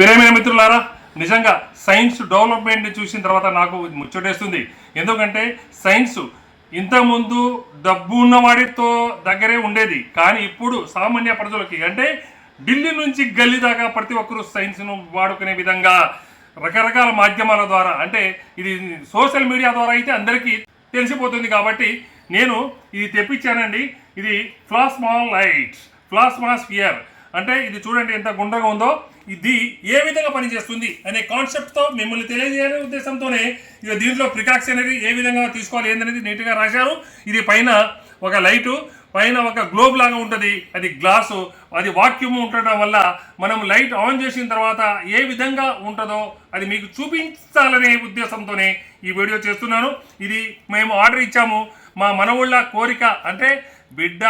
ప్రేమైన మిత్రులారా నిజంగా సైన్స్ డెవలప్మెంట్ చూసిన తర్వాత నాకు ముచ్చటేస్తుంది. ఎందుకంటే సైన్స్ ఇంతకుముందు డబ్బు ఉన్నవాడితో దగ్గరే ఉండేది. కానీ ఇప్పుడు సామాన్య ప్రజలకి అంటే ఢిల్లీ నుంచి గల్లీ దాకా ప్రతి ఒక్కరూ సైన్స్ను వాడుకునే విధంగా రకరకాల మాధ్యమాల ద్వారా అంటే ఇది సోషల్ మీడియా ద్వారా అయితే అందరికీ తెలిసిపోతుంది కాబట్టి నేను ఇది తెప్పించానండి. ఇది ఫ్లాస్మా లైట్ ఫ్లాస్మా స్పియర్ అంటే ఇది చూడండి ఎంత గుండ్రగా ఉందో. ఇది ఏ విధంగా పనిచేస్తుంది అనే కాన్సెప్ట్తో మిమ్మల్ని తెలియజేయాలనే ఉద్దేశంతోనే ఇక దీంట్లో ప్రికాక్షన్ అనేది ఏ విధంగా తీసుకోవాలి ఏందనేది నీట్గా రాశారు. ఇది పైన ఒక లైటు పైన ఒక గ్లోబ్ లాగా ఉంటుంది. అది గ్లాసు అది వాక్యూమ్ ఉండటం వల్ల మనం లైట్ ఆన్ చేసిన తర్వాత ఏ విధంగా ఉంటుందో అది మీకు చూపించాలనే ఉద్దేశంతోనే ఈ వీడియో చేస్తున్నాను. ఇది మేము ఆర్డర్ ఇచ్చాము. మా మనవుళ్ళ కోరిక అంటే బిడ్డ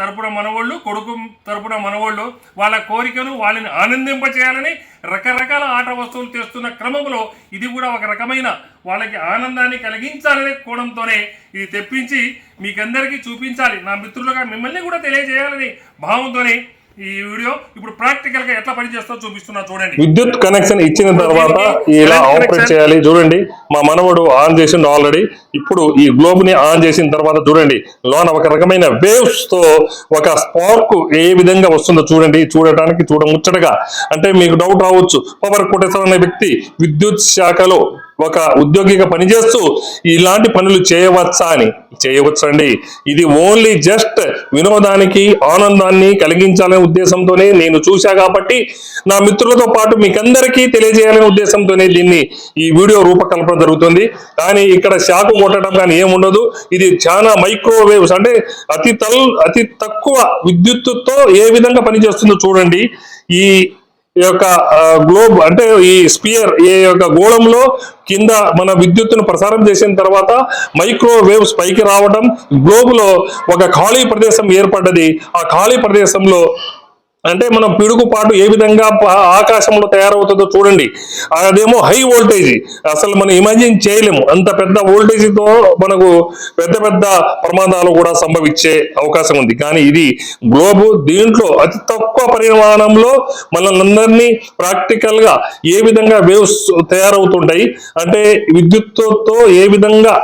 తరపున మనవాళ్ళు కొడుకు తరపున మనవాళ్ళు వాళ్ళ కోరికను వాళ్ళని ఆనందింపచేయాలని రకరకాల ఆట వస్తువులు తెస్తున్న క్రమంలో ఇది కూడా ఒక రకమైన వాళ్ళకి ఆనందాన్ని కలిగించాలనే కోణంతోనే ఇది తెప్పించి మీకందరికీ చూపించాలి. నా మిత్రులుగా మిమ్మల్ని కూడా తెలియజేయాలని భావంతోనే ఈ వీడియో ఇప్పుడు ప్రాక్టికల్గా ఎట్లా చూపిస్తున్నా చూడండి. విద్యుత్ కనెక్షన్ ఇచ్చిన తర్వాత ఇలా ఆపరేట్ చేయాలి చూడండి. మా మనవడు ఆన్ చేసిండు ఆల్రెడీ ఇప్పుడు ఈ గ్లోబ్ని ఆన్ చేసిన తర్వాత చూడండి. లోన ఒక రకమైన వేవ్స్తో ఒక స్పార్క్ ఏ విధంగా వస్తుందో చూడండి. చూడటానికి చూడ ముచ్చటగా. అంటే మీకు డౌట్ రావచ్చు. పవర్ కోటేశ్వర అనే వ్యక్తి విద్యుత్ శాఖలో ఒక ఉద్యోగిగా పనిచేస్తూ ఇలాంటి పనులు చేయవచ్చా అని? చేయవచ్చు అండి ఇది ఓన్లీ జస్ట్ వినోదానికి ఆనందాన్ని కలిగించాలనే ఉద్దేశంతోనే నేను చూశా కాబట్టి నా మిత్రులతో పాటు మీకందరికీ తెలియజేయాలనే ఉద్దేశంతోనే దీన్ని ఈ వీడియో రూపకల్పన జరుగుతుంది. కానీ ఇక్కడ షాకు కొట్టడం కానీ ఏముండదు. ఇది చాలా మైక్రోవేవ్స్ అంటే అతి తల్ అతి తక్కువ విద్యుత్తుతో ఏ విధంగా పనిచేస్తుందో చూడండి. ఈ ఈ యొక్క గ్లోబ్ అంటే ఈ స్పియర్ ఈ యొక్క గోళంలో కింద మన విద్యుత్తును ప్రసారం చేసిన తర్వాత మైక్రోవేవ్స్ పైకి రావడం గ్లోబ్లో ఒక ఖాళీ ప్రదేశం ఏర్పడ్డది. ఆ ఖాళీ ప్రదేశంలో అంటే మనం పిడుగుపాటు ఏ విధంగా ఆకాశంలో తయారవుతుందో చూడండి. అదేమో హై వోల్టేజ్. అసలు మనం ఇమాజిన్ చేయలేము. అంత పెద్ద వోల్టేజ్తో మనకు పెద్ద పెద్ద ప్రమాదాలు కూడా సంభవించే అవకాశం ఉంది. కానీ ఇది గ్లోబు దీంట్లో అతి తక్కువ పరిమాణంలో మనల్ని ప్రాక్టికల్గా ఏ విధంగా వేవ్స్ తయారవుతుంటాయి అంటే విద్యుత్తుతో ఏ విధంగా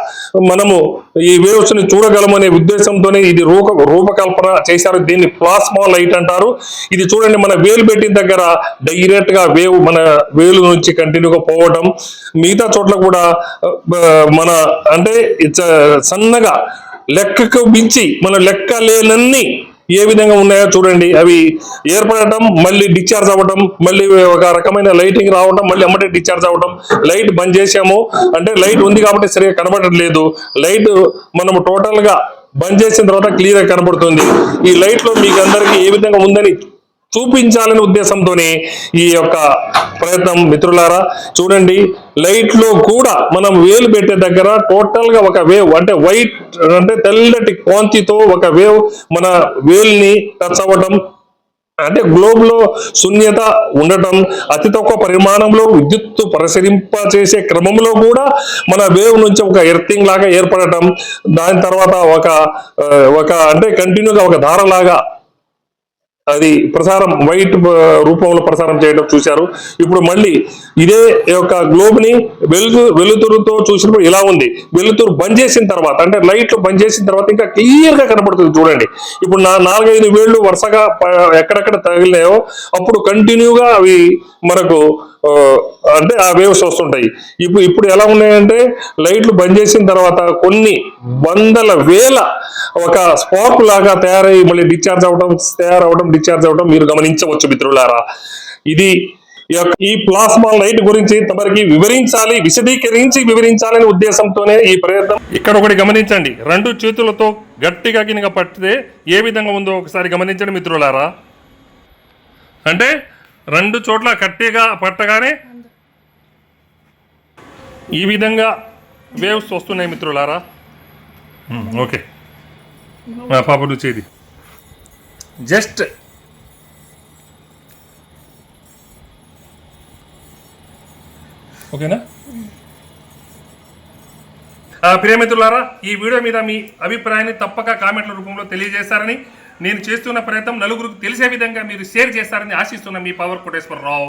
మనము ఈ వేవ్స్ని చూడగలమనే ఉద్దేశంతోనే ఇది రూప రూపకల్పన చేశారు. దీన్ని ప్లాస్మా లైట్ అంటారు. ఇది చూడండి మన వేలు పెట్టిన దగ్గర డైరెక్ట్గా వేవ్ మన వేలు నుంచి కంటిన్యూగా పోవటం. మిగతా చోట్ల కూడా మన అంటే సన్నగా లెక్కకు మించి మన లెక్క లేనన్ని ఏ విధంగా ఉన్నాయో చూడండి. అవి ఏర్పడటం మళ్ళీ డిశ్చార్జ్ అవ్వడం మళ్ళీ ఒక రకమైన లైటింగ్ రావడం మళ్ళీ అమ్మటే డిశ్చార్జ్ అవ్వడం లైట్ బంద్ చేసాము అంటే లైట్ ఉంది కాబట్టి సరిగా కనబడట్లేదు. లైట్ మనము టోటల్గా బంద్ చేసిన తర్వాత క్లియర్గా కనబడుతుంది. ఈ లైట్లో మీకు అందరికీ ఏ విధంగా ఉందని చూపించాలనే ఉద్దేశంతోనే ఈ యొక్క ప్రయత్నం మిత్రులారా. చూడండి లైట్లో కూడా మనం వేలు పెట్టే దగ్గర టోటల్గా ఒక వేవ్ అంటే వైట్ అంటే తెల్లటి కాంతితో ఒక వేవ్ మన వేల్ని టచ్ అవ్వటం అంటే గ్లోబ్లో శూన్యత ఉండటం అతి తక్కువ పరిమాణంలో విద్యుత్తు ప్రసరింప చేసే క్రమంలో కూడా మన వేవ్ నుంచి ఒక ఎర్తింగ్ లాగా ఏర్పడటం దాని తర్వాత ఒక ఒక అంటే కంటిన్యూగా ఒక ధారలాగా అది ప్రసారం వైట్ రూపంలో ప్రసారం చేయడం చూశారు. ఇప్పుడు మళ్ళీ ఇదే యొక్క గ్లోబ్ని వెలుగు వెలుతురుతో చూసినప్పుడు ఇలా ఉంది. వెలుతురు బంద్ చేసిన తర్వాత అంటే లైట్లు బంద్ చేసిన తర్వాత ఇంకా క్లియర్గా కనబడుతుంది చూడండి. ఇప్పుడు నా నాలుగైదు వేళ్ళు వరుసగా ప- ఎక్కడెక్కడ తగిలినాయో అప్పుడు కంటిన్యూగా అవి మనకు అంటే ఆ వేవ్స్ వస్తుంటాయి. ఇప్పుడు ఇప్పుడు ఎలా ఉన్నాయంటే లైట్లు బంద్ చేసిన తర్వాత కొన్ని వందల వేల ఒక స్పార్క్ లాగా తయారై మళ్ళీ డిశ్చార్జ్ అవడం తయారవడం డిశ్చార్జ్ అవడం మీరు గమనించవచ్చు మిత్రులారా. ఇది ఈ ప్లాస్మా లైట్ గురించి తమరికి వివరించాలి విశదీకరించి వివరించాలనే ఉద్దేశంతోనే ఈ ప్రయత్నం. ఇక్కడ ఒకటి గమనించండి. రెండు చేతులతో గట్టిగా కింద పట్టితే ఏ విధంగా ఉందో ఒకసారి గమనించండి మిత్రులారా. అంటే రెండు చోట్ల గట్టిగా పట్టగానే ఈ విధంగా వేవ్స్ వస్తున్నాయి మిత్రులారా. ఓకే. పాప చేది జస్ట్ ఓకేనా? ఆ, ప్రియమిత్రులారా ఈ వీడియో మీద మీ అభిప్రాయాన్ని తప్పక కామెంట్ల రూపంలో తెలియజేస్తారని నేను చేస్తున్న ప్రయత్నం నలుగురికి తెలిసే విధంగా మీరు షేర్ చేస్తారని ఆశిస్తున్న మీ పవర్ కోటేశ్వరరావు.